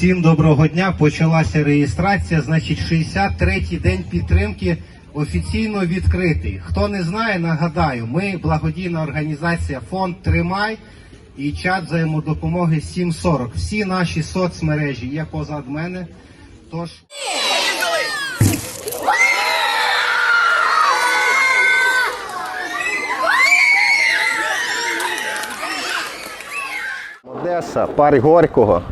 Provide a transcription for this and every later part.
Всім доброго дня. Почалася реєстрація. Значить, 63-й день підтримки офіційно відкритий. Хто не знає, нагадаю, ми благодійна організація Фонд Тримай і чат взаємодопомоги 740. Всі наші соцмережі є позад мене. Тож. Одеса, парк Горького.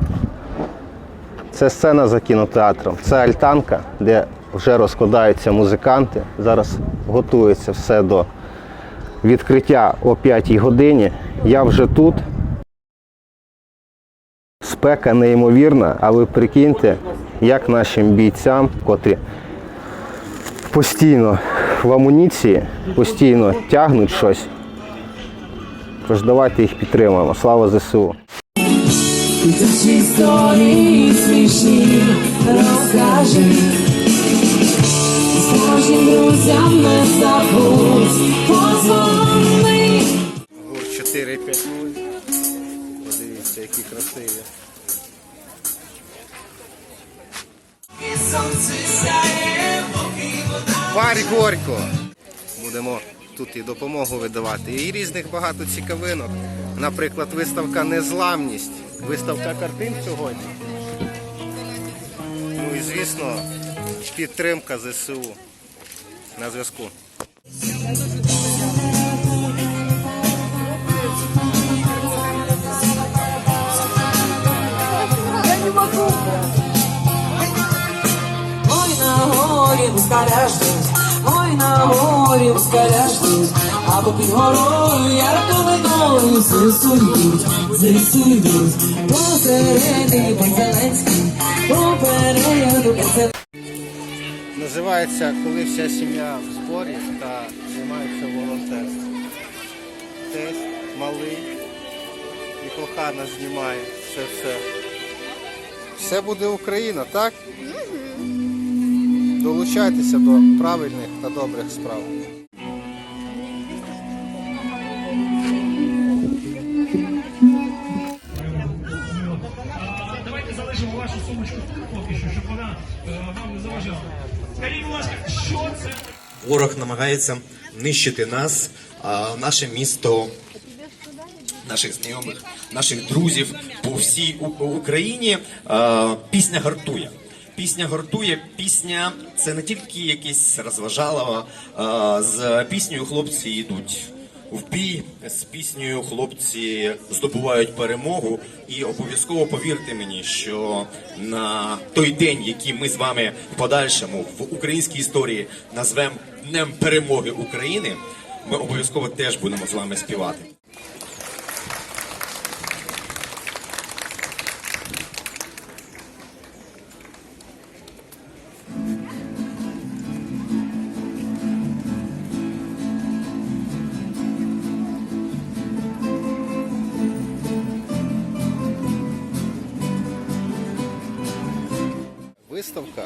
Це сцена за кінотеатром. Це альтанка, де вже розкладаються музиканти. Зараз готується все до відкриття о 5 годині. Я вже тут. Спека неймовірна, а ви прикиньте, як нашим бійцям, котрі постійно в амуніції, постійно тягнуть щось. Тож давайте їх підтримаємо. Слава ЗСУ! І ці історії смішні розкажи. Справжнім друзям не забудь позвони. Гур 4-5. Подивіться, які красиві. Парк Горько. Будемо тут і допомогу видавати. І різних багато цікавинок. Наприклад, виставка Незламність. Виставка картин сьогодні. Ну і звісно, підтримка ЗСУ на зв'язку. Ой, на горі ой, на горі москаля ждуть, а попід горою ярко-видною зисують, зисують. Посередині пан Зеленський, попереду пан Зеленський. Називається Коли вся сім'я в зборі та займається волонтерством. Тесть малий і кохана знімає це все. Все буде Україна, так? Долучайтеся до правильних та добрих справ. Давайте залишимо вашу сумочку тут поки що, щоб вона е, вам не заважала. Скажіть, будь ласка, що це? Ворог намагається нищити нас, а, наше місто, наших знайомих, наших друзів по всій Україні. Пісня гартує. Пісня гартує. Пісня це не тільки якесь розважалово. а, З піснею хлопці йдуть в бій. З піснею хлопці здобувають перемогу. І обов'язково повірте мені, що на той день, який ми з вами в подальшому в українській історії назвемо Днем перемоги України, ми обов'язково теж будемо з вами співати. Виставка,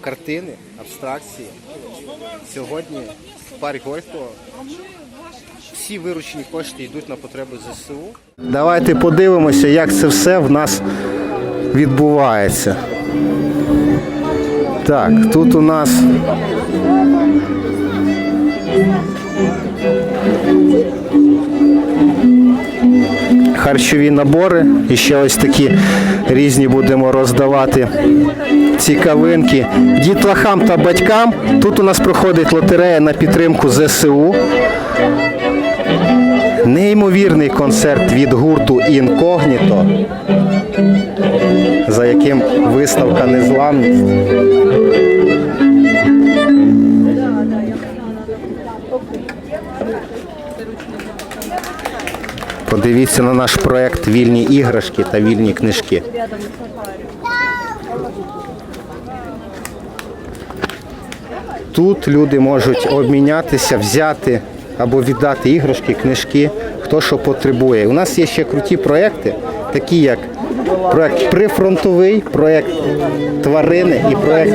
картини, абстракції. Сьогодні в парк Горького всі виручені кошти йдуть на потреби ЗСУ. Давайте подивимося, як це все в нас відбувається. Так, тут у нас харчові набори. І ще ось такі різні будемо роздавати цікавинки дітлахам та батькам. Тут у нас проходить лотерея на підтримку ЗСУ. Неймовірний концерт від гурту Інкогніто, за яким виставка Незламність. Подивіться на наш проект Вільні іграшки та вільні книжки. Тут люди можуть обмінятися, взяти або віддати іграшки, книжки, хто що потребує. У нас є ще круті проекти, такі як проект прифронтовий, проект тварини і проект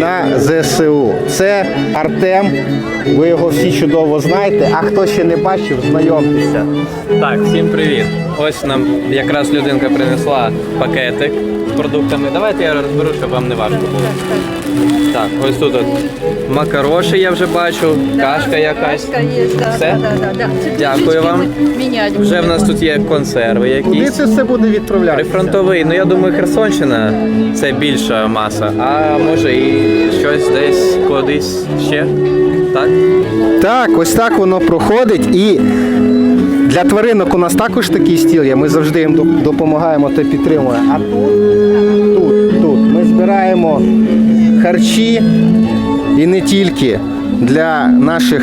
на ЗСУ. Це Артем. Ви його всі чудово знаєте. А хто ще не бачив, знайомтеся. Так, всім привіт. Ось нам якраз людинка принесла пакетик з продуктами. Давайте я розберу, щоб вам не важко було. Так, ось тут от макароші я вже бачу, кашка якась. Кашка Все? да, да, да, да. Дякую вам. Вже в нас тут є консерви Куди якісь. це все буде відправлятися? Прифронтовий, ну я думаю, Херсонщина це більша маса. А може і щось десь кудись ще. Так? Так, ось так воно проходить. І для тваринок у нас також такий стіл є. Ми завжди їм доп- допомагаємо та підтримуємо. А тут, тут, тут ми збираємо харчі і не тільки для наших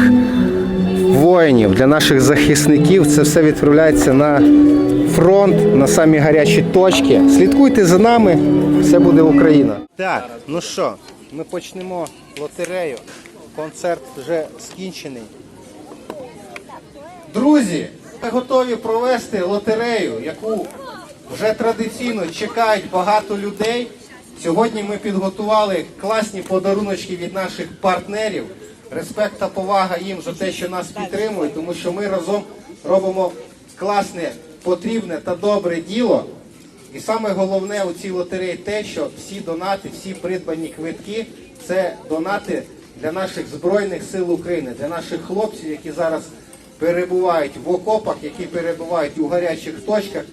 воїнів, для наших захисників. Це все відправляється на фронт, на самі гарячі точки. Слідкуйте за нами, все буде Україна. Так, ну що, ми почнемо лотерею. Концерт вже скінчений. Друзі, ми готові провести лотерею, яку вже традиційно чекають багато людей. Сьогодні ми підготували класні подаруночки від наших партнерів. Респект та повага їм за те, що нас підтримують, тому що ми разом робимо класне, потрібне та добре діло. І саме головне у цій лотереї те, що всі донати, всі придбані квитки це донати для наших Збройних сил України, для наших хлопців, які зараз перебувають в окопах, які перебувають у гарячих точках.